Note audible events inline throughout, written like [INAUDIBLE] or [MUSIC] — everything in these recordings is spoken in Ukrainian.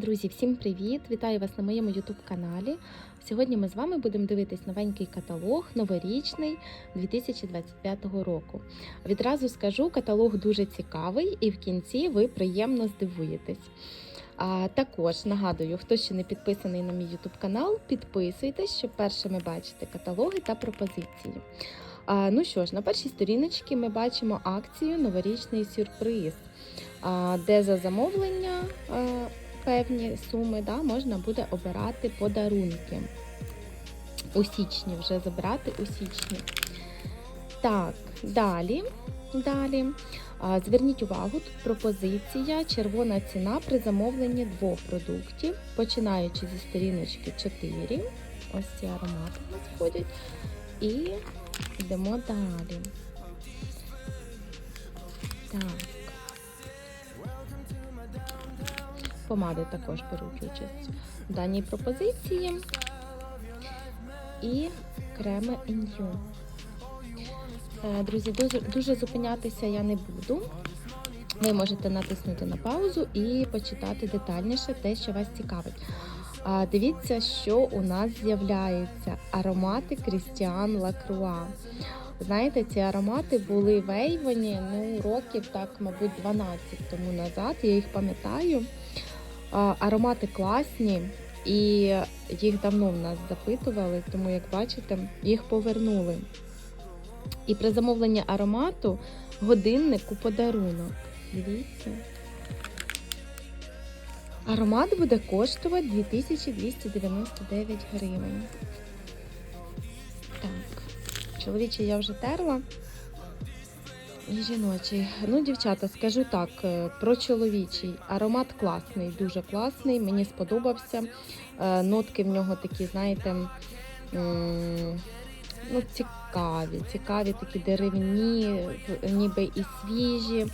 Друзі, всім привіт! Вітаю вас на моєму YouTube каналі. Сьогодні ми з вами будемо дивитись новенький каталог новорічний 2025 року. Відразу скажу, каталог дуже цікавий і в кінці ви приємно здивуєтесь. А також нагадую, хто ще не підписаний на мій YouTube канал, підписуйтесь, щоб першими бачити каталоги та пропозиції. А, ну що ж, на першій сторіночці ми бачимо акцію Новорічний сюрприз, а, де за замовлення а, певні суми да, можна буде обирати подарунки. У січні вже забрати у січні. Так, далі. Далі. Зверніть увагу, тут пропозиція червона ціна при замовленні двох продуктів, починаючи зі сторіночки 4. Ось ці аромати у нас входять. І йдемо далі. Так. Помади також беруть участь в даній пропозиції. І креми Ін'ю. Е, Друзі, дуже, дуже зупинятися я не буду. Ви можете натиснути на паузу і почитати детальніше те, що вас цікавить. Дивіться, що у нас з'являється. Аромати Крістіан Лакруа. Знаєте, ці аромати були в Ейвоні ну, років, так, мабуть, 12 тому назад. Я їх пам'ятаю. Аромати класні, і їх давно в нас запитували, тому, як бачите, їх повернули. І при замовленні аромату годинник у подарунок. Дивіться. Аромат буде коштувати 2299 гривень. Так, чоловічий я вже терла. І жіночий. Ну, дівчата, скажу так, е, про чоловічий. Аромат класний, дуже класний, мені сподобався. Е, Нотки в нього такі, знаєте, ну, цікаві, цікаві такі деревні, ніби і свіжі.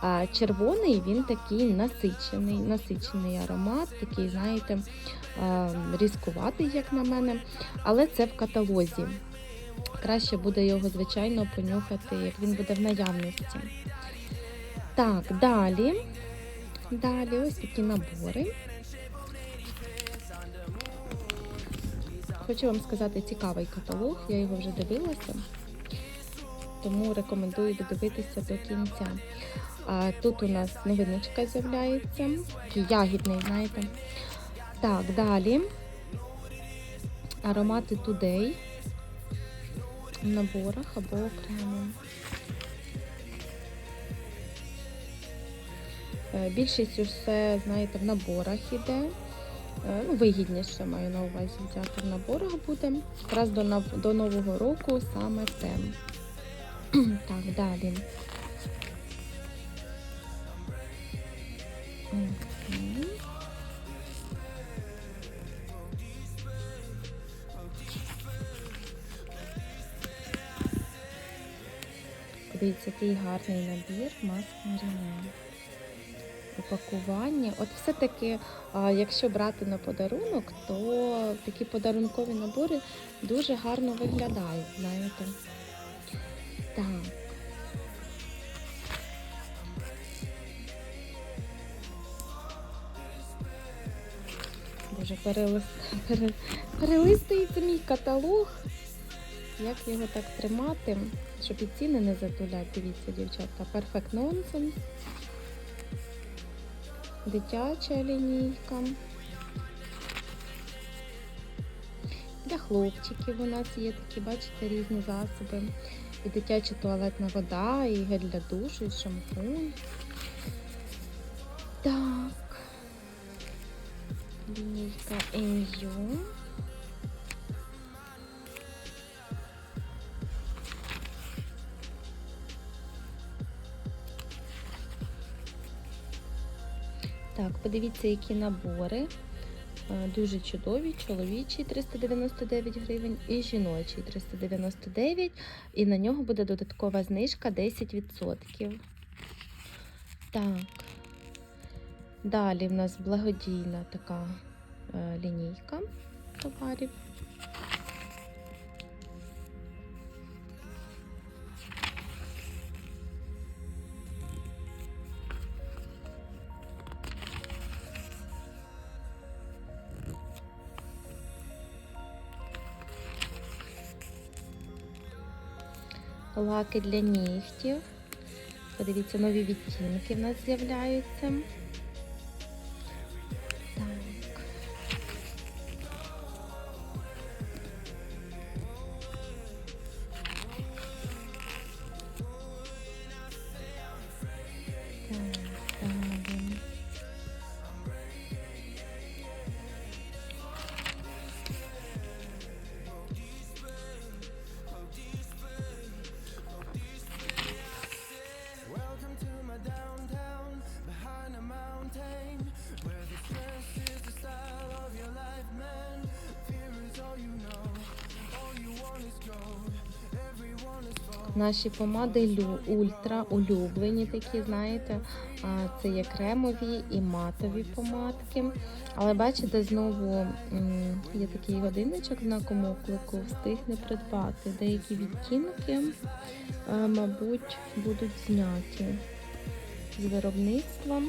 А червоний він такий насичений, насичений аромат, такий, знаєте, е, різкуватий, як на мене, але це в каталозі. Краще буде його, звичайно, понюхати, як він буде в наявності. Так, далі. Далі ось такі набори. Хочу вам сказати цікавий каталог, я його вже дивилася, тому рекомендую додивитися до кінця. А, тут у нас новиночка з'являється, ягідний, знаєте. Так, далі. Аромати Today наборах або окремо. Е, Більшість усе, знаєте, в наборах іде. Е, Ну, вигідніше маю на увазі взяти в наборах буде. Якраз до, до Нового року саме те. [CLEARS THROAT] Так, далі. Який гарний набір маск. Упакування. От все-таки, якщо брати на подарунок, то такі подарункові набори дуже гарно виглядають, знаєте. Так. Боже, перелист... перелистується мій каталог. Як його так тримати, щоб і ціни не затулять, дивіться, дівчатка. Perfect Nonsense. Дитяча лінійка. Для хлопчиків у нас є такі, бачите, різні засоби. І дитяча туалетна вода, і гель для душу, і шампунь. Так. Лінійка Enju. Подивіться, які набори. Е, Дуже чудові, чоловічий 399 гривень і жіночий 399 і на нього буде додаткова знижка 10%. Так. Далі в нас благодійна така е, лінійка товарів. Лаки для нігтів. Подивіться, нові відтінки в нас з'являються. Наші помади ультра улюблені, такі, знаєте, це є кремові і матові помадки. Але бачите, знову є такий годинничок знаком оклику, встигне придбати. Деякі відтінки, мабуть, будуть зняті з виробництва.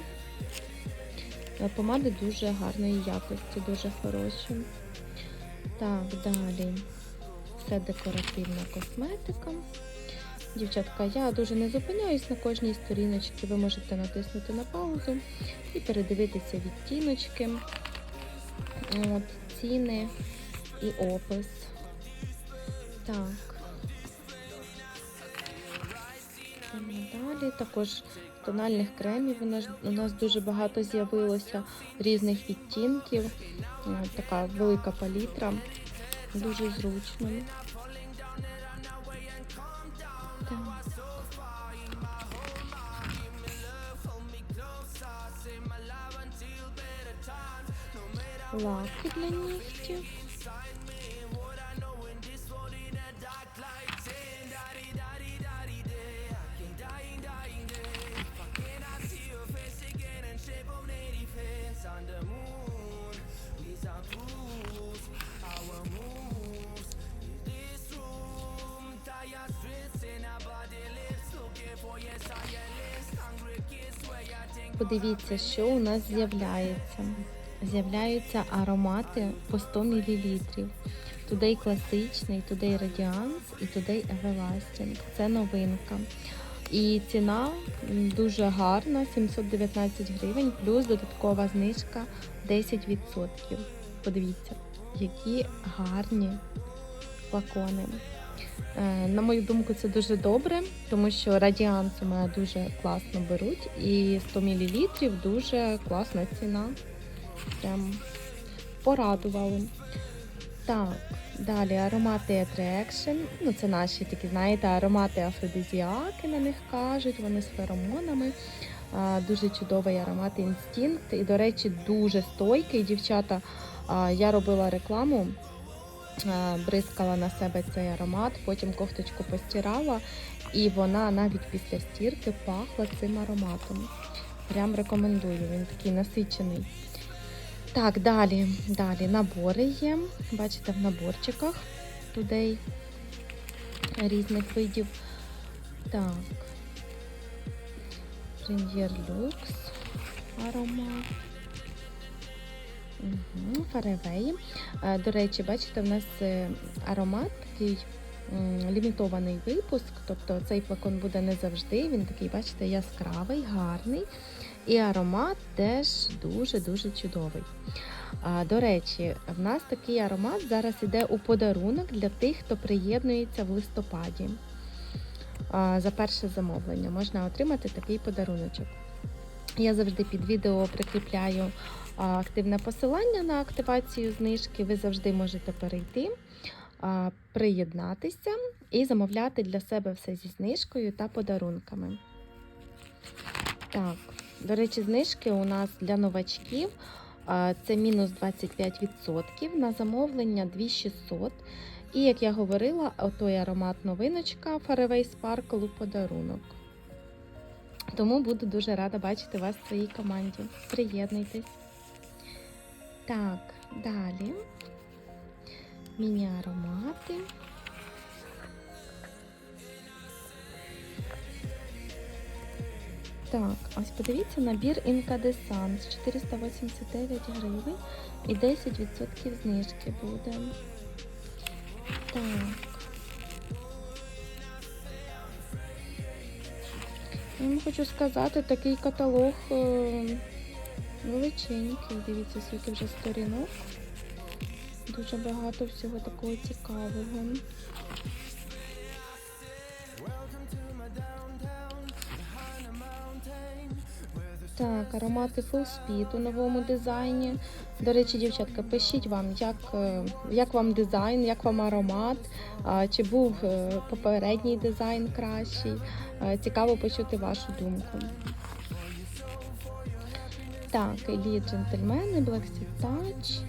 Помади дуже гарної якості, дуже хороші. Так, далі. Все декоративна косметика. Дівчатка, я дуже не зупиняюсь на кожній сторіночці. Ви можете натиснути на паузу і передивитися відтіночки, от, ціни і опис. Так. Далі також тональних кремів у нас дуже багато з'явилося різних відтінків. Така велика палітра. Дуже зручно. Where you think Подивіться, що у нас з'являється. З'являються аромати по 100 мл. Today класичний, Today Radiance і Today Everlasting. Це новинка. І ціна дуже гарна, 719 гривень, плюс додаткова знижка 10%. Подивіться, які гарні флакони. Е, На мою думку, це дуже добре, тому що радіанс у мене дуже класно беруть, і 100 мл дуже класна ціна. Прям порадували. Так, далі аромати Attraction. Ну, це наші такі, знаєте, аромати афродизіаки на них кажуть, вони з феромонами. А, Дуже чудовий аромат інстинкт. І, до речі, дуже стойкий. Дівчата, а, я робила рекламу, бризкала на себе цей аромат, потім кофточку постирала, і вона навіть після стірки пахла цим ароматом. Прям рекомендую, він такий насичений. Так, далі, далі набори є. Бачите, в наборчиках Today різних видів. Так. Прем'єр люкс аромат. Угу, Фаревей. Е, До речі, бачите, в нас е, аромат такий лімітований випуск, тобто цей флакон буде не завжди. Він такий, бачите, яскравий, гарний. І аромат теж дуже-дуже чудовий. А, До речі, в нас такий аромат зараз іде у подарунок для тих, хто приєднується в листопаді. А, За перше замовлення можна отримати такий подаруночок. Я завжди під відео прикріпляю активне посилання на активацію знижки. Ви завжди можете перейти, приєднатися і замовляти для себе все зі знижкою та подарунками. Так, до речі, знижки у нас для новачків це мінус 25% на замовлення 2600. І як я говорила, отой аромат новиночка Faraway Sparkle у подарунок. Тому буду дуже рада бачити вас в своїй команді. Приєднуйтесь. Так, далі. Міні-аромати. Так, ось подивіться набір Incandescence 489 гривень і 10% знижки буде. Так. Я вам хочу сказати, такий каталог е, величенький. Дивіться, скільки вже сторінок. Дуже багато всього такого цікавого. Так, аромати Full Speed у новому дизайні. До речі, дівчатка, пишіть вам, як, е, як вам дизайн, як вам аромат, чи був е, попередній дизайн кращий. Е, Цікаво почути вашу думку. Так, еліт джентльмени, Black Sea Touch.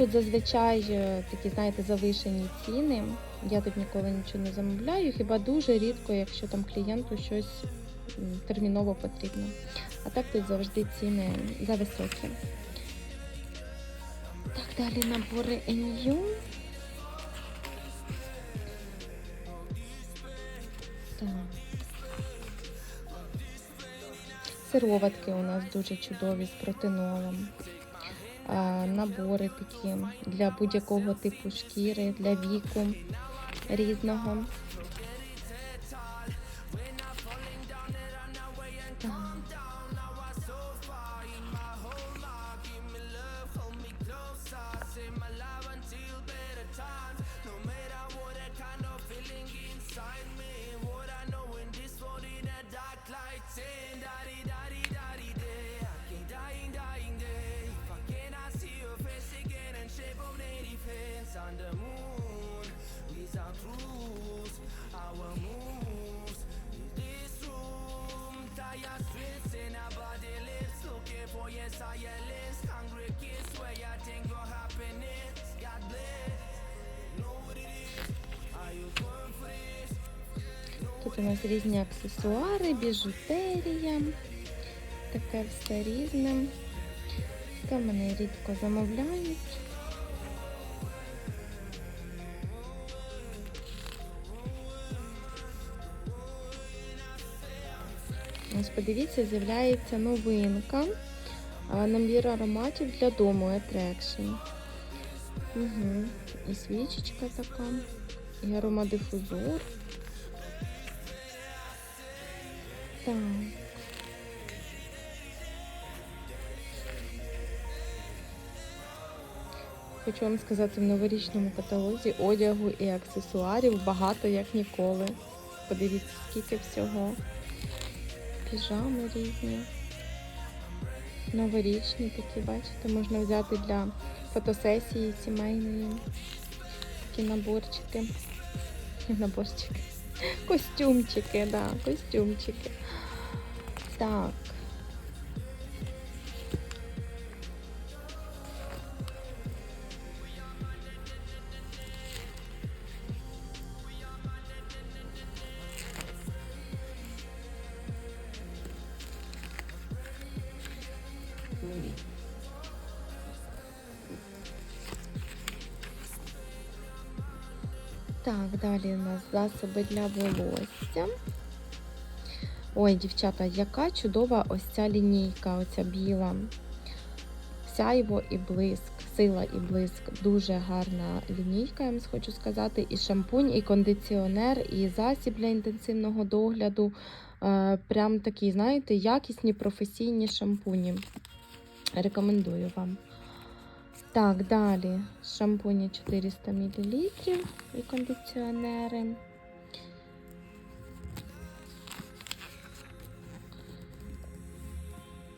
Тут зазвичай е, такі, знаєте, завишені ціни. Я тут ніколи нічого не замовляю, хіба дуже рідко, якщо там клієнту щось терміново потрібно. А так тут завжди ціни зависокі. Так, далі набори. Так. Сироватки у нас дуже чудові з протинолом. А, Набори такі для будь-якого типу шкіри, для віку різного. Тут у нас різні аксесуари, біжутерія. Таке все різне. Це мене рідко замовляють. Ось подивіться, з'являється новинка. Набір ароматів для дому Attraction. Угу. І свічечка така, і аромадифузор. Так. Хочу вам сказати, в новорічному каталозі одягу і аксесуарів багато як ніколи. Подивіться, скільки всього. Піжами різні. Новорічні такі, бачите, можна взяти для фотосесії сімейної. Такі наборчики. Наборчики. Костюмчики, да, костюмчики. Так. Далі у нас засоби для волосся. Ой, дівчата, яка чудова ось ця лінійка, оця біла. Сяйво і блиск, сила і блиск. Дуже гарна лінійка, я вам хочу сказати. І шампунь, і кондиціонер, і засіб для інтенсивного догляду. Е, Прям такі, знаєте, якісні професійні шампуні. Рекомендую вам. Так, далі шампуні 400 мл і кондиціонери.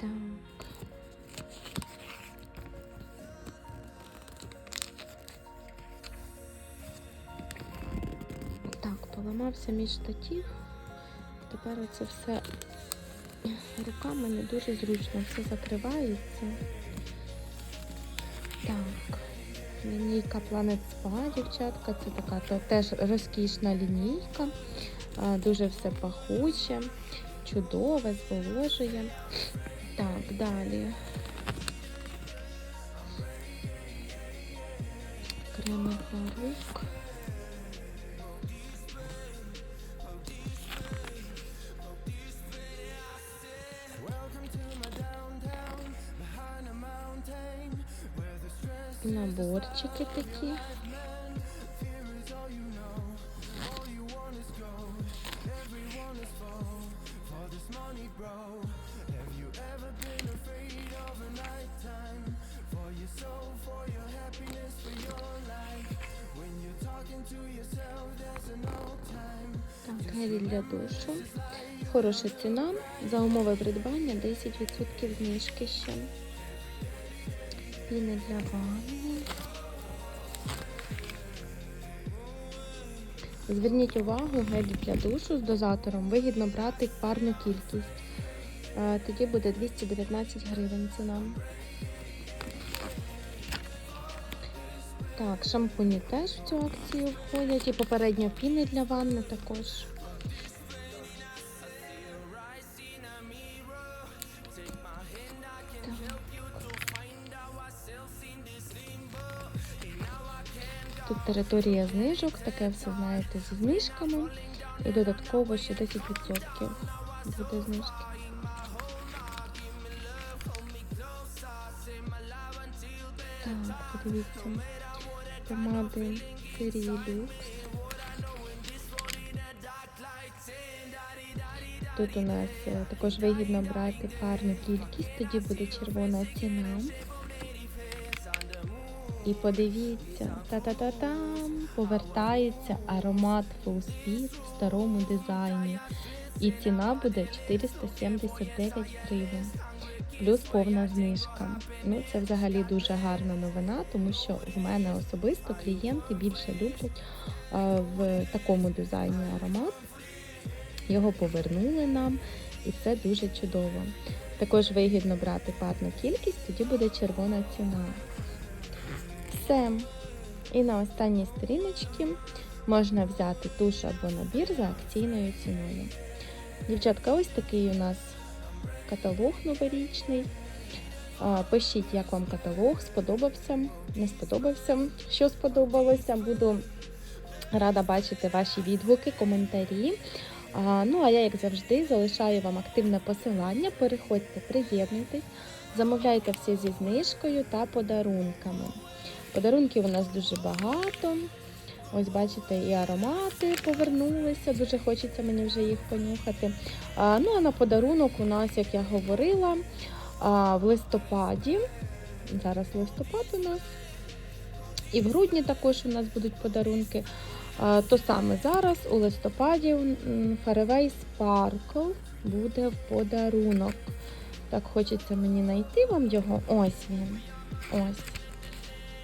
Так. Так, поламався мій штатів. Тепер оце все руками не дуже зручно, все закривається. Так, лінійка Planet Spa, дівчатка, це така це теж розкішна лінійка, дуже все пахуче, чудове, зволожує. Так, далі. Креми для рук. Наборчики такі. Так, гелі для душу. Хороша ціна. За умови придбання 10% знижки ще. Піни для ванни. Зверніть увагу, гель для душу з дозатором вигідно брати парну кількість. Е, Тоді буде 219 гривень ціна. Так, шампуні теж в цю акцію входять. І попередньо піни для ванни також. Тут територія знижок, таке все знаєте зі знижками. І додатково ще 10% буде знижки. Так, подивіться. Помади Luxe. Тут у нас е, також вигідно брати парну кількість, тоді буде червона ціна. І подивіться, та-та-та-там, повертається аромат Full Speed в старому дизайні. І ціна буде 479 гривень. Плюс повна знижка. Ну, це взагалі дуже гарна новина, тому що в мене особисто клієнти більше люблять е, в такому дизайні аромат. Його повернули нам, і це дуже чудово. Також вигідно брати парну кількість, тоді буде червона ціна. Все. І на останній сторіночці можна взяти туш або набір за акційною ціною. Дівчатка, ось такий у нас каталог новорічний. Пишіть, як вам каталог, сподобався, не сподобався, що сподобалося. Буду рада бачити ваші відгуки, коментарі. Ну, а я, як завжди, залишаю вам активне посилання. Переходьте, приєднуйтесь, замовляйте все зі знижкою та подарунками. Подарунків у нас дуже багато. Ось бачите, і аромати повернулися. Дуже хочеться мені вже їх понюхати. А, ну а на подарунок у нас, як я говорила, а, в листопаді. Зараз листопад у нас. І в грудні також у нас будуть подарунки. А, то саме зараз у листопаді м, Fairway Sparkle буде в подарунок. Так хочеться мені знайти вам його. Ось він. Ось.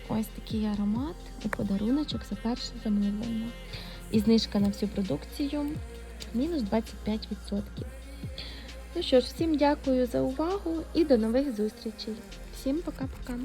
Ось такий аромат у подаруночок за перше замовлення. І знижка на всю продукцію мінус 25%. Ну що ж, всім дякую за увагу і до нових зустрічей. Всім пока-пока.